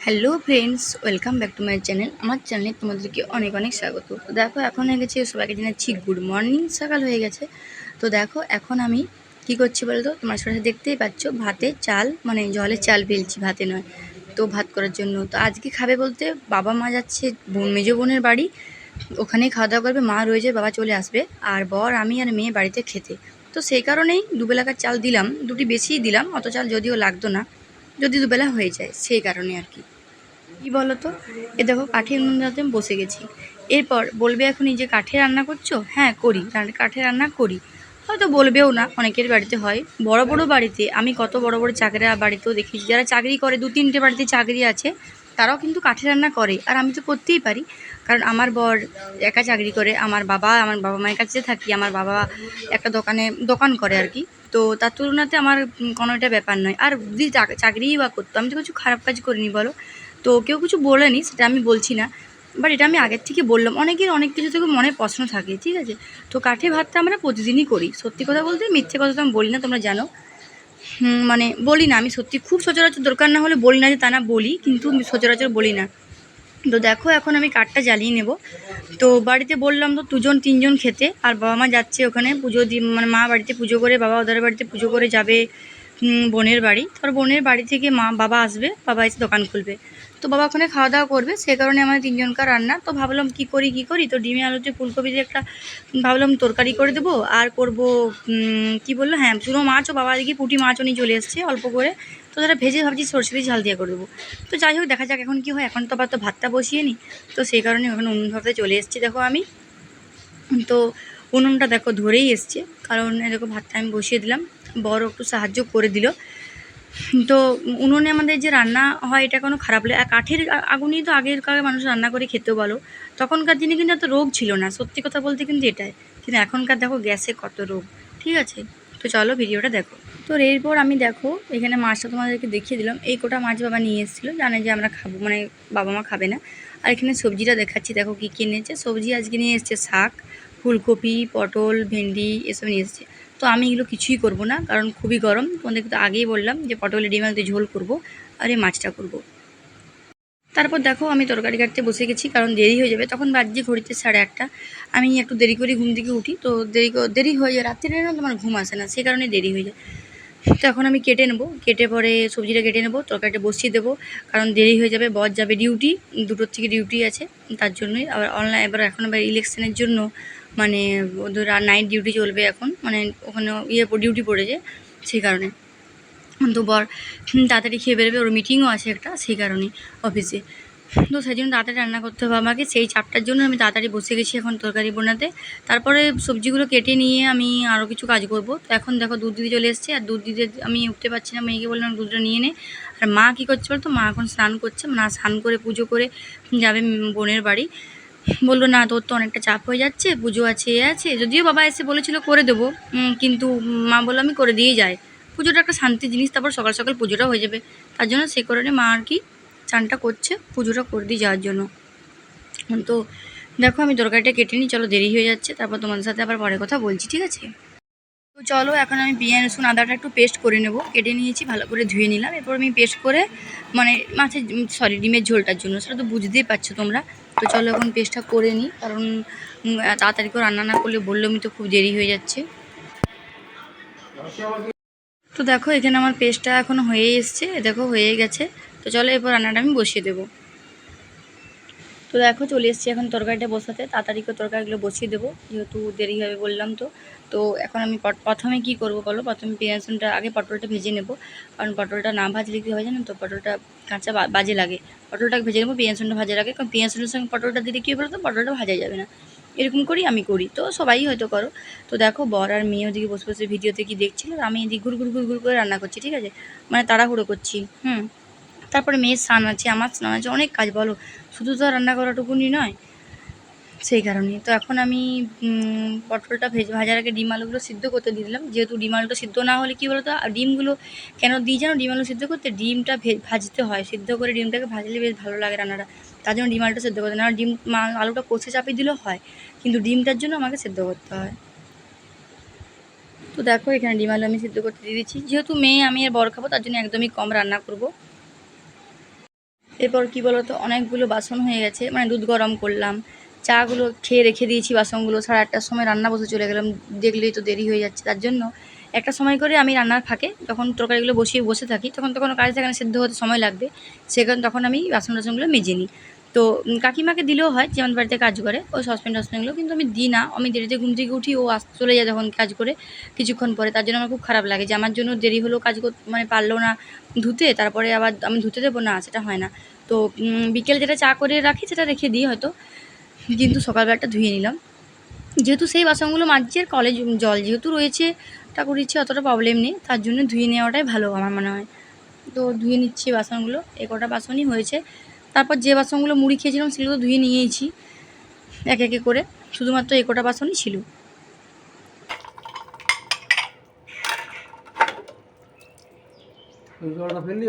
Hello friends welcome back to my channel আমার চ্যানেলে তোমাদেরকে অনেক অনেক স্বাগত। দেখো, এখন হয়ে গেছে, সবাইকে জানাচ্ছি গুড মর্নিং সকাল হয়ে গেছে। তো দেখো, এখন আমি কি করছি বলতো? তোমার সাথে দেখতেই পাচ্ছ, ভাতে চাল মানে জলে চাল ফেলছি, ভাতে নয়। তো ভাত করার জন্য। তো আজকে খাবে বলতে বাবা মা যাচ্ছে, বোন, মেজো বোনের বাড়ি। ওখানেই খাওয়া দাওয়া করবে, মা রয়েছে, বাবা চলে আসবে। আর বর, আমি আর মেয়ে বাড়িতে খেতে। তো সেই কারণেই দুবেলাকার চাল দিলাম, দুটি বেশিই দিলাম, অত চাল যদিও লাগতো না, যদি দুবেলা হয়ে যায়, সেই কারণে আর কি। কি তো এ দেখো, কাঠের উনুনটাতে বসে গেছি। এরপর বলবে এখনই যে কাঠে রান্না করছ? হ্যাঁ করি। কাঠে রান্না করি। হয়তো বলবেও না, অনেকের বাড়িতে হয়। বড় বড় বাড়িতে, আমি কত বড় বড় চাকরিরা বাড়িতেও দেখেছি। যারা চাকরি করে দু তিনটে বাড়িতে চাকরি আছে তারাও কিন্তু কাঠে রান্না করে। আর আমি তো করতেই পারি। কারণ আমার বর একা চাকরি করে, আমার বাবা আমার বাবা মায়ের কাছে থাকি, আমার বাবা একটা দোকানে দোকান করে আর কি। তো তার তুলনাতে আমার কোনো এটা ব্যাপার নয়। আর যদি চাকরিই বা করতো, আমি তো কিছু খারাপ কাজ করিনি বলো। তো কেউ কিছু বলেনি, সেটা আমি বলছি না। বাট এটা আমি আগের থেকে বললাম। অনেকের অনেক কিছু থেকে মনে প্রশ্ন থাকে, ঠিক আছে? তো কাঠে ভাতটা আমরা প্রতিদিনই করি। সত্যি কথা বলতে মিথ্যে কথা তো আমি বলি না, তোমরা জানো। মানে বলি না, আমি সত্যি খুব সচরাচর, দরকার না হলে বলি না যে তা না বলি, কিন্তু সচরাচর বলি না। তো দেখো, এখন আমি কাঠটা জ্বালিয়ে নেব। তো বাড়িতে বললাম তো দুজন, তিনজন খেতে, আর বাবা মা যাচ্ছে ওখানে পুজো দিয়ে মানে মা বাড়িতে পুজো করে, বাবা ওদের বাড়িতে পুজো করে যাবে বোনের বাড়ি। তারপর বোনের বাড়ি থেকে মা, বাবা আসবে, বাবা এসে দোকান খুলবে। তো বাবা ওখানে খাওয়া দাওয়া করবে, সে কারণে আমাদের তিনজনকার রান্না। তো ভাবলাম কি করি কি করি? তো ডিমে আলুতে ফুলকপি দিয়ে একটা, ভাবলাম তরকারি করে দেবো, আর করব কি বলল? হ্যাঁ চুনো মাছও বাবা দেখি পুঁটি মাছও নিয়ে চলে এসছে অল্প করে। তো তারা ভেজে ভাবছি সরষে ঝাল দিয়ে করে দেবো। তো যাই হোক, দেখা যাক এখন কি হয়। এখন তো আবার তো ভাতটা বসিয়ে নিই তো সেই কারণে এখন উনুন ধরতে চলে এসেছি, দেখো আমি। তো উনুনটা দেখো ধরেই এসছে, কারণ এরকম ভাতটা আমি বসিয়ে দিলাম। বড় একটু সাহায্য করে দিল। তো উনুনে আমাদের যে রান্না হয়, এটা কোনো খারাপ লাগে আর কাঠের আগুনেই তো আগেরকার মানুষ রান্না করে খেতেও বলো। তখনকার দিনে কিন্তু এত রোগ ছিল না, সত্যি কথা বলতে কিন্তু এটাই। কিন্তু এখনকার দেখো গ্যাসে কত রোগ, ঠিক আছে? তো চলো ভিডিওটা দেখো। তো এরপর আমি দেখো, এখানে মাছটা তোমাদেরকে দেখিয়ে দিলাম। এই কোটা মাছ বাবা নিয়ে এসেছিল, জানে যে আমরা খাব মানে বাবা মা খাবে না। আর এখানে সবজিটা দেখাচ্ছি, দেখো কী কী এনেছে। সবজি আজকে নিয়ে এসছে শাক, ফুলকপি, পটল, ভেন্ডি, এসব নিয়ে এসছে। তো আমি এগুলো কিছুই করব না, কারণ খুবই গরম। তোমাদেরকে তো আগেই বললাম যে পটলের ডিম আলুতে ঝোল করব আর এই মাছটা করব। তারপর দেখো আমি তরকারি কাটতে বসে গেছি, কারণ দেরি হয়ে যাবে। তখন বাজছে ঘড়িতে সাড়ে আটটা। আমি একটু দেরি করে ঘুম থেকে উঠি, তো দেরি দেরি হয়ে যায়। রাত্রিরে না তোমার ঘুম আসে না সেই কারণে দেরি হয়ে যায়। তো এখন আমি কেটে নেব। কেটে পরে সবজিটা কেটে নেব, তরকারিটা বসিয়ে দেবো, কারণ দেরি হয়ে যাবে। বর যাবে ডিউটি দুটোর থেকে ডিউটি আছে, তার জন্যই। আবার অনলাইন এবার এখন আবার ইলেকশনের জন্য মানে ওদের নাইট ডিউটি চলবে এখন মানে ওখানে ইয়ে ডিউটি পড়েছে সেই কারণে। তো বর তাড়াতাড়ি খেয়ে বেরোবে, ওর মিটিংও আছে একটা, সেই কারণে অফিসে তো সেই জন্য তাড়াতাড়ি রান্না করতে হবে আমাকে, সেই চাপটার জন্য আমি তাড়াতাড়ি বসে গেছি এখন তরকারি বোনাতে। তারপরে সবজিগুলো কেটে নিয়ে আমি আরও কিছু কাজ করব। তো এখন দেখো দুধ দিতে চলে এসেছে, আর দুধ দিতে আমি উঠতে পারছি না, মেয়েকে বললাম দুধটা নিয়ে নে। আর মা কী করছে বলতো, মা এখন স্নান করছে, মা স্নান করে পুজো করে যাবে বোনের বাড়ি। বলল, না, তোর তো অনেকটা চাপ হয়ে যাচ্ছে পুজো আছে, এ আছে। যদিও বাবা এসে বলেছিল, করে দেবো। কিন্তু মা বলল, আমি করে দিয়ে যাই। পুজোটা একটা শান্তি জিনিস, তারপর সকাল সকাল পুজোটা হয়ে যাবে। তার জন্য সে কারণে মা আর কি চানটা করছে, পুজোটা করে দিয়ে যাওয়ার জন্য। তো দেখো, আমি তরকারিটা কেটে নিই, চলো দেরি হয়ে যাচ্ছে, তারপর তোমাদের সাথে আবার পরে কথা বলছি, ঠিক আছে? তো চলো, এখন আমি পেঁয়াজ রসুন, আদাটা একটু পেস্ট করে নেব। কেটে নিয়েছি, ভালো করে ধুয়ে নিলাম। এরপর আমি পেস্ট করে মানে মাছের সরি ডিমের ঝোলটার জন্য, সেটা তো বুঝতেই পারছ তোমরা। তো চলো এখন পেস্টটা করে নিই, কারণ তাড়াতাড়ি করে রান্না না করলে বললেও আমি তো খুব দেরি হয়ে যাচ্ছে। তো দেখো, এখানে আমার পেস্টটা এখন হয়ে এসছে, দেখো হয়ে গেছে। তো চলো এরপর রান্নাটা আমি বসিয়ে দেবো। তো দেখো চলে এসেছি এখন তরকারিটা বসাতে। তাড়াতাড়ি করে তরকারিগুলো বসিয়ে দেবো। যেহেতু দেরি হবে বললাম তো। তো এখন আমি প্রথমে কি করব বলো? প্রথমে পেঁয়াজ রসুনটা আগে পটলটা ভেজে নেব। কারণ পটলটা না ভাজলে কি হয় জানেন তো? পটলটা কাঁচা বাজে লাগে। পটলটাকে ভেজে নেব পেঁয়াজ রসুনটা ভাজা লাগে কারণ পেঁয়াজ রসুনের সঙ্গে পটলটা দিলে কী বলো তো? পটলটা ভাজা যাবে না। এরকম করি আমি করি। তো সবাই হয়তো করো। তো দেখো, বর আর মেয়ে ওদিকে বসে বসে ভিডিওতে কি দেখছিল? আমি এদিকে ঘুর ঘুর ঘুর ঘুর করে রান্না করছি, ঠিক আছে? মানে তাড়াহুড়ো করছি। হুম। তারপরে মেয়ের স্নান আছে, আমার স্নান আছে, অনেক কাজ বলো। শুধু তো রান্না করাটুকুনি নয়, সেই কারণে। তো এখন আমি পটলটা ভেজে, ভাজার আগে ডিম আলুগুলো সিদ্ধ করতে দিয়ে দিলাম। যেহেতু ডিম আলুটা সিদ্ধ না হলে কী বলতো, আর ডিমগুলো কেন দিই জানো? ডিম আলু সিদ্ধ করতে ডিমটা ভাজতে হয়। সিদ্ধ করে ডিমটাকে ভাজলে বেশ ভালো লাগে রান্নাটা। তার জন্য ডিম আলুটা সিদ্ধ করতে না ডিম আলুটা কষে চাপিয়ে দিলেও হয়, কিন্তু ডিমটার জন্য আমাকে সিদ্ধ করতে হয়। তো দেখো, এখানে ডিম আলু আমি সিদ্ধ করতে দিয়ে দিচ্ছি। যেহেতু মেয়ে, আমি আর বর খাব, তার জন্য একদমই কম রান্না করব। এরপর কি বলতো, অনেকগুলো বাসন হয়ে গেছে মানে দুধ গরম করলাম, চাগুলো খেয়ে রেখে দিয়েছি বাসনগুলো, সাড়ে আটটার সময় রান্না বসে চলে গেলাম, দেখলেই তো দেরি হয়ে যাচ্ছে, তার জন্য একটা সময় করে আমি রান্নার ফাঁকে, যখন তরকারিগুলো বসিয়ে বসে থাকি, তখন তখন কাজ থাকে না সেদ্ধ হতে সময় লাগবে, সেখানে তখন আমি বাসন টাসনগুলো মেজে নিই। তো কাকিমাকে দিলেও হয়, যে আমাদের বাড়িতে কাজ করে ওই সসপ্যান টসপেনগুলো কিন্তু আমি দিই না, আমি দেরিতে ঘুম থেকে উঠি, ও আস, চলে যায় যখন কাজ করে, কিছুক্ষণ পরে, তার জন্য আমার খুব খারাপ লাগে, যে আমার জন্য দেরি হলো, কাজ মানে পারল না ধুতে, তারপরে আবার আমি ধুতে দেবো না, সেটা হয় না। তো বিকেল যেটা চা করে রাখি, সেটা রেখে দিই হয়তো। কিন্তু সকালবেলাটা ধুয়ে নিলাম। যেহেতু সেই বাসনগুলো মাজছি আর কলেজ জল যেহেতু রয়েছে, ঠাকুর ইচ্ছে অতটা প্রবলেম নেই। তার জন্য ধুয়ে নেওয়াটাই ভালো আমার মনে হয়। তো ধুয়ে নিচ্ছি বাসনগুলো। এ কটা বাসনই হয়েছে। তারপর যে বাসনগুলো মুড়ি খেয়েছিলাম, সেগুলো ধুয়ে নিয়েছি। এক একে করে। শুধুমাত্র এ কটা বাসনই ছিল। ফেললি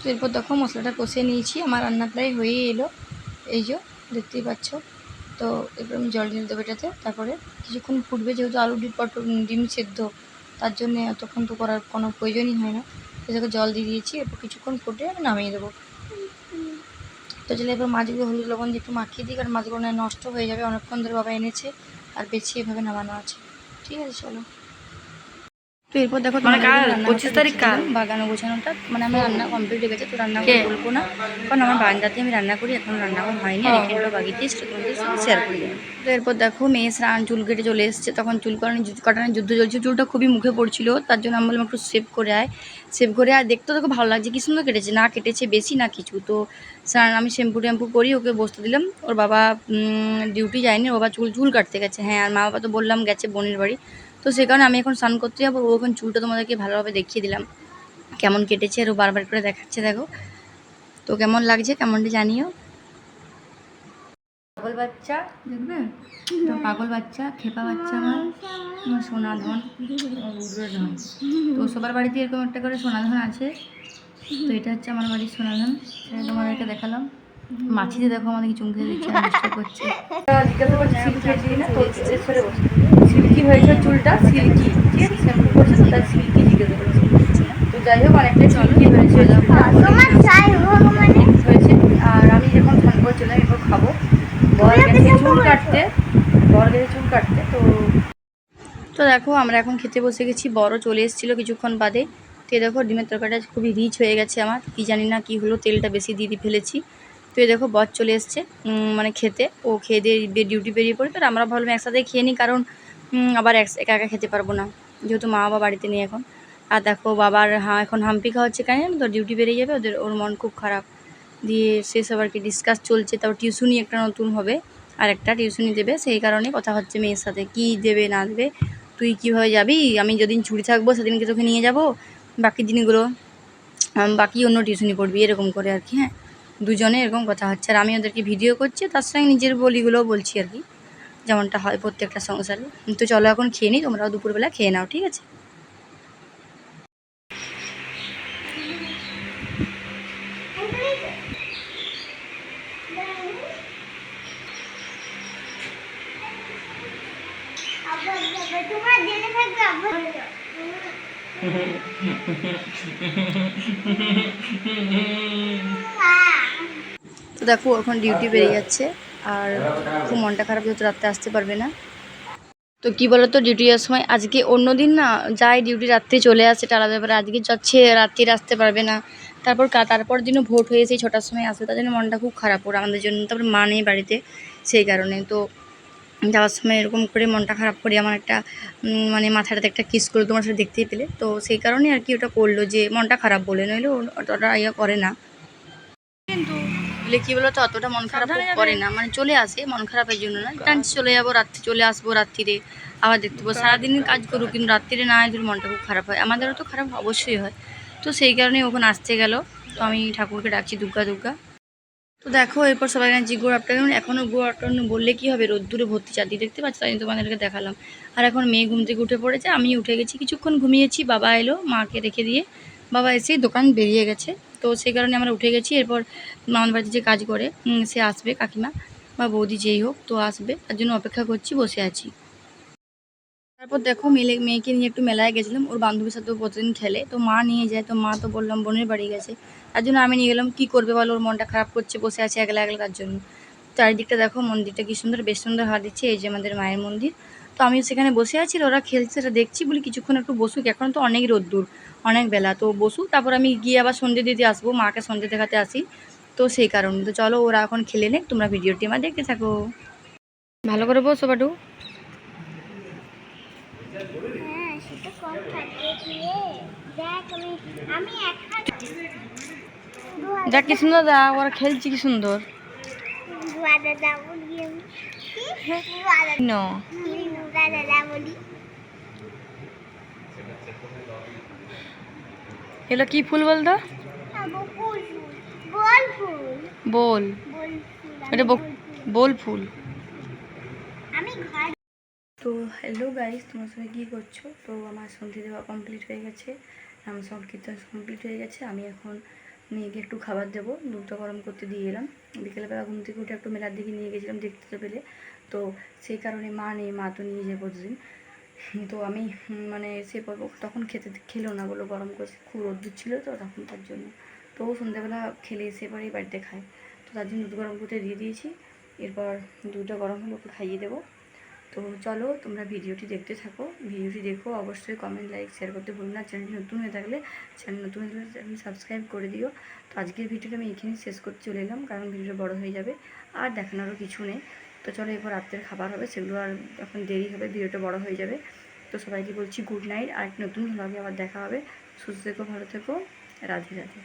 তো এরপর দেখো মশলাটা কষিয়ে নিয়েছি, আমার রান্না প্রায় হয়েই এলো। এই যে, দেখতেই পাচ্ছ। তো এরপর আমি জল ঢেলে দেবো এটাতে। তারপরে কিছুক্ষণ ফুটবে, যেহেতু আলু ডিম পটল ডিম সেদ্ধ, তার জন্য এতক্ষণ তো করার কোনো প্রয়োজনই হয় না। দেখো জল দিয়ে দিয়েছি, এরপর কিছুক্ষণ ফুটে আমি নামিয়ে দেবো। তো চলে এবার মাছগুলো হলুদ লবণ দিয়ে একটু মাখিয়ে দিই, কারণ মাছগুলো নষ্ট হয়ে যাবে, অনেকক্ষণ ধরে বাবা এনেছে, আর বেছে এভাবে নামানো আছে। ঠিক আছে, চলো। তো এরপর দেখো মানে 25 তারিখ বাগানো গোছানোটা। মানে আমার রান্না কমপ্লিট হয়ে গেছে তো রান্না? বলব না। কারণ আমার বারান্দাতে আমি রান্না করি এখন রান্নাঘর হয়নি। এখানটা তোমাদের শেয়ার করি। তো এরপর দেখো মেয়ে স্নান চুল কেটে চলে এসছে। তখন চুল কাটানো কাটানোর যুদ্ধ চলছে। চুলটা খুবই মুখে পড়ছিল তার জন্য আমি বললাম একটু সেভ করে আয়। সেভ করে আর দেখতে দেখো ভালো লাগছে। কি সুন্দর কেটেছে? না কেটেছে বেশি না কিছু। তো স্নান আমি শ্যাম্পু ট্যাম্পু করি ওকে বসতে দিলাম। ওর বাবা ডিউটি যায়নি। ওর বাবা চুল চুল কাটতে গেছে। হ্যাঁ আর মা বাবা তো বললাম গেছে বোনের বাড়ি। তো সে কারণে আমি এখন স্নান করতে যাব, ও এখন চুলটা তোমাদেরকে ভালোভাবে দেখিয়ে দিলাম। কেমন কেটেছে আর ও বারবার করে দেখাচ্ছে, দেখো। তো কেমন লাগছে কেমনটা জানিও। পাগল বাচ্চা, দেখবে? তো পাগল বাচ্চা, খেপা বাচ্চা আমার আমার সোনা ধন। তো সবার বাড়িতে এরকম একটা করে সোনা ধন আছে। তো এটা হচ্ছে আমার বাড়ির সোনা ধন তোমাদেরকে দেখালাম। মাছিতে দেখো আমাদেরকে চুমকে দিচ্ছে করছে। জিজ্ঞাসা করছে সিল্কি হয়েছে না? তো সিল্কি হয়েছে চুলটা? সিল্কি। ঠিক আছে শ্যাম্পু করছে তো তার সিল্কি জিজ্ঞাসা করছে। তো যাই হোক অনেকটা সিল্কি হয়েছে। হয়েছে। আর আমি যখন স্নান করে চলে এরপর খাব। বর গেছে চুল কাটতে। বর গেছে চুল কাটতে তো তো দেখো আমরা এখন খেতে বসে গেছি। বড় চলে এসেছিল কিছুক্ষণ বাদে। তো দেখো ডিমের তরকারিটা খুবই রিচ হয়ে গেছে আমার। কি জানি না কি হলো তেলটা বেশি দিয়ে ফেলেছি। তো দেখো বর চলে এসছে মানে খেতে। ও খেয়ে দিয়ে ডিউটি বেরিয়ে পড়ে তো আমরা ভাবলাম একসাথে খেয়ে নিই কারণ আবার এক একা খেতে পারব না। যেহেতু মা বাবা বাড়িতে নেই এখন। আর দেখো বাবার হ্যাঁ এখন হাম্পি খাওয়া হচ্ছে কেন জানো তো? ডিউটি বেরিয়ে যাবে, ওদের ওর মন খুব খারাপ। দিয়ে সেসব আর কি ডিসকাস চলছে তারপর টিউশনি একটা নতুন হবে, আর একটা টিউশনি দেবে। সেই কারণে কথা হচ্ছে মেয়ের সাথে, কি দেবে, না দেবে? তুই কীভাবে যাবি? আমি যেদিন ছুটি থাকব, সেদিনকে তোকে নিয়ে যাব। বাকি দিনগুলো বাকি অন্য টিউশনি পড়বি, এরকম করে আর কি হ্যাঁ। দুজনে এরকম কথা হচ্ছে। আর আমি ওদেরকে ভিডিও করছি তার সঙ্গে নিজের বলিগুলোও বলছি আর কি যেমনটা হয় প্রত্যেকটা সংসারে। তো চলো এখন খেয়ে নিই তোমরাও দুপুরবেলা খেয়ে নাও ঠিক আছে? তোমার তো দেখো, এখন ডিউটি বেরিয়ে যাচ্ছে। আর খুব মনটা খারাপ যেহেতু রাত্রে আসতে পারবে না। তো কি বলতো ডিউটি যাওয়ার সময় আজকে অন্য দিন না, যাই ডিউটি রাত্রে চলে আসে এটা ব্যাপারে আজকে যাচ্ছে রাত্রিরে আসতে পারবে না। তারপর তারপর দিনও ভোট হয়েছে, ছটার সময় আসবে, তার জন্য মনটা খুব খারাপ ওর, আমাদের জন্য। তারপর মা নেই বাড়িতে, সেই কারণে। তো যাওয়ার সময় এরকম করে মনটা খারাপ করে আমার একটা মানে মাথাটাতে একটা কিস করে তোমার সাথে দেখতেই পেলে। তো সেই কারণে আর কি ওটা করল যে, মনটা খারাপ বলে, নইলে ও অতটা ইয়ে করে না। কিন্তু বলে কি বলতো অতটা মন খারাপ করে না। মানে চলে আসে মন খারাপের জন্য না। টানছি চলে যাব রাত্রে চলে আসব রাত্রিরে। আবার দেখতে পাবো সারাদিন কাজ করুক কিন্তু রাত্রিরে না এদের মনটা খুব খারাপ হয়। আমাদেরও তো খারাপ অবশ্যই হয়। তো সেই কারণে ওখানে আসতে গেল। তো আমি ঠাকুরকে ডাকছি দুর্গা দুর্গা। তো দেখো এরপর সবাই জানছি গুড় আফটারনুন এখনও গুড় আফটারনুন বললে কি হবে? রোদ্দুরে ভর্তি চাঁদি দেখতে পাচ্ছি? তাই তোমাদেরকে দেখালাম। আর এখন মেয়ে ঘুম থেকে উঠে পড়েছে। আমি উঠে গেছি কিছুক্ষণ ঘুমিয়েছি বাবা এলো মাকে রেখে দিয়ে। বাবা এসে দোকান বেরিয়ে গেছে। তো সেই কারণে আমরা উঠে গেছি। এরপর মামার বাড়িতে যে কাজ করে সে আসবে, কাকিমা বা বৌদি যেই হোক তো আসবে। তার জন্য অপেক্ষা করছি, বসে আছি। তারপর দেখো মেলে, মেয়েকে নিয়ে একটু মেলায় গেছিলাম। ওর বান্ধবীর সাথেও প্রতিদিন খেলে। তো মা নিয়ে যায়, তো মা তো বললাম, বোনের বাড়ি গেছে। তার জন্য আমি নিয়ে গেলাম, কী করবে বলো? ওর মনটা খারাপ করছে, বসে আছে একলা একলা তার জন্য। চারিদিকটা দেখো, মন্দিরটা কি সুন্দর, বেশ সুন্দর হাওয়া দিচ্ছে। এই যে আমাদের মায়ের মন্দির। তো আমি সেখানে বসে আছি ওরা খেলছে সেটা দেখছি বলি কিছুক্ষণ একটু বসুক। এখন তো অনেক রোদ্দুর অনেক বেলা। তো বসুক তারপর আমি গিয়ে আবার সন্ধে দিতে আসব মাকে সন্ধে দেখাতে আসি। তো সেই কারণে। তো চলো ওরা এখন খেলে নেক তোমরা ভিডিওটি আমার দেখতে থাকো। ভালো করে বসো বাটু হ্যাঁ দেখ কি সুন্দর দা ওরা খেলছি কি সুন্দর। বলি এগুলো কি ফুল বলতো বল বল বল। ফুল এটা বল ফুল। আমি তো হ্যালো গাইস তোমার সবাই কী করছ? তো আমার সন্ধে দেওয়া কমপ্লিট হয়ে গেছে। আমার সংকীর্তন কমপ্লিট হয়ে গেছে। আমি এখন মেয়েকে একটু খাবার দেবো। দুধটা গরম করতে দিয়ে এলাম। বিকেলবেলা ঘুম থেকে উঠে একটু মেলার দিকে নিয়ে গেছিলাম দেখতে তো পেলে। তো সেই কারণে মা নেই, মা তো নিয়ে যায় প্রতিদিন তো আমি মানে সে তখন খেতে খেলো না বলো গরম করছে। খুব রোদ্দুর ছিল তো তখন তার জন্য। তো সন্ধ্যাবেলা খেলে এসে পরেই বাড়িতে খায়। তো তার জন্য দুধ গরম করতে দিয়ে দিয়েছি। এরপর দুধটা গরম হলে ওকে খাইয়ে দেবো। তো চলো তোমরা ভিডিওটি দেখতে থাকো। ভিডিওটি দেখো, অবশ্যই কমেন্ট লাইক শেয়ার করতে ভুলো না। চ্যানেল নতুন হয়ে থাকলে চ্যানেল নতুন হয়ে থাকলে সাবস্ক্রাইব করে দিও। তো আজকের ভিডিওটা আমি এখানেই শেষ করতে চলে এলাম, কারণ ভিডিওটা বড় হয়ে যাবে। আর দেখানোরও কিছু নেই। তো চলো এরপর রাত্রের খাবার হবে, সেগুলো আর এখন দেরি হবে, ভিডিওটা বড় হয়ে যাবে। তো সবাইকে বলছি গুড নাইট আর নতুন ভালো আবার দেখা হবে। সুস্থ থেকো, ভালো থেকো, রাধে রাধে।